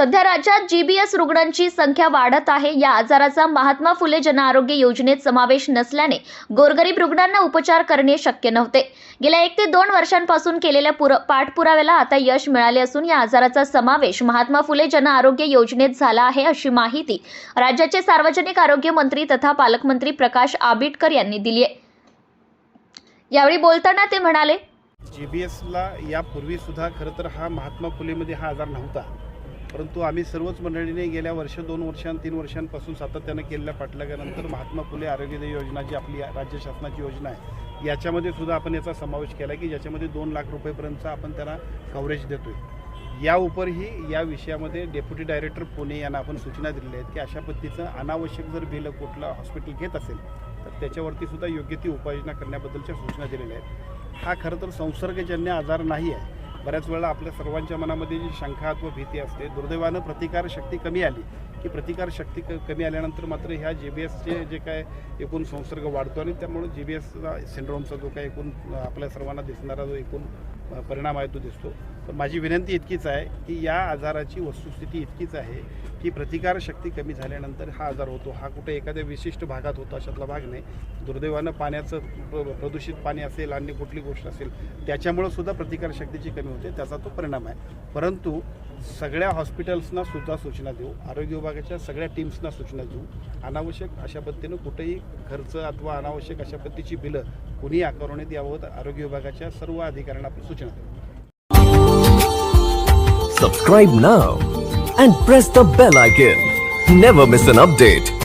सध्या राज्यात जीबीएस रुग्णांची संख्या वाढत आहे. या आजाराचा महात्मा फुले जनआरोग्य योजनेत समावेश नसल्याने गोरगरीब रुग्णांना उपचार करणे शक्य नव्हते. गेल्या एक ते दोन वर्षांपासून केलेल्या पुर पाठपुराव्याला आता यश मिळाले असून या आजाराचा समावेश महात्मा फुले जनआरोग्य योजनेत झाला आहे अशी माहिती राज्याचे सार्वजनिक आरोग्य मंत्री तथा पालकमंत्री प्रकाश आबिटकर यांनी दिली आहे. यावेळी बोलताना ते म्हणाले जीबीएसला यापूर्वी सुद्धा खरं तर हा महात्मा फुलेमध्ये हा आजार नव्हता. परंतु आम्ही सर्वच मंडळीने गेल्या वर्ष दोन वर्षां तीन वर्षांपासून सातत्यानं केलेल्या पाठलागानंतर महात्मा फुले आरोग्य योजना जी आपली राज्य शासनाची योजना आहे याच्यामध्ये सुद्धा आपण याचा समावेश केला की ज्याच्यामध्ये दोन लाख रुपयेपर्यंतचा आपण त्याला कव्हरेज देतोय. या उपरही या विषयामध्ये डेप्युटी डायरेक्टर पुणे यांना आपण सूचना दिलेल्या आहेत की अशा पद्धतीचं अनावश्यक जर बिल कुठलं हॉस्पिटल घेत असेल तर त्याच्यावरती सुद्धा योग्य ती उपाययोजना करण्याबद्दलच्या सूचना दिलेल्या आहेत. हा खरं तर संसर्गजन्य आजार नाही आहे. बऱ्याच वेळा आपल्या सर्वांच्या मनामध्ये जी शंका अथवा भीती असते दुर्दैवानं प्रतिकारशक्ती कमी आली. की प्रतिकारशक्ती क कमी आल्यानंतर मात्र ह्या जी बी एसचे जे काय एकूण संसर्ग वाढतो आणि त्यामुळे जी बी एसचा सिंड्रोमचा जो काय एकूण आपल्या सर्वांना दिसणारा जो एकूण परिणाम आहे तो दिसतो. पण माझी विनंती इतकीच आहे की या आजाराची वस्तुस्थिती इतकीच आहे की प्रतिकारशक्ती कमी झाल्यानंतर हा आजार होतो. हा कुठे एखाद्या विशिष्ट भागात होतो अशातला भाग नाही. दुर्दैवानं पाण्याचं प्र- प्रदूषित पाणी असेल आणि कुठली गोष्ट असेल त्याच्यामुळं सुद्धा प्रतिकारशक्तीची कमी होते. त्याचा तो परिणाम आहे. परंतु सगळ्या हॉस्पिटल्सना सुद्धा सूचना देऊ आरोग्य विभागाच्या सगळ्या टीम्सना सूचना देऊ अनावश्यक अशा पद्धतीनं कुठेही खर्च अथवा अनावश्यक अशा पद्धतीची बिलं कुणीही आकारून येत याबाबत आरोग्य विभागाच्या सर्व अधिकाऱ्यांना आपण सूचना subscribe now and press the bell icon never miss an update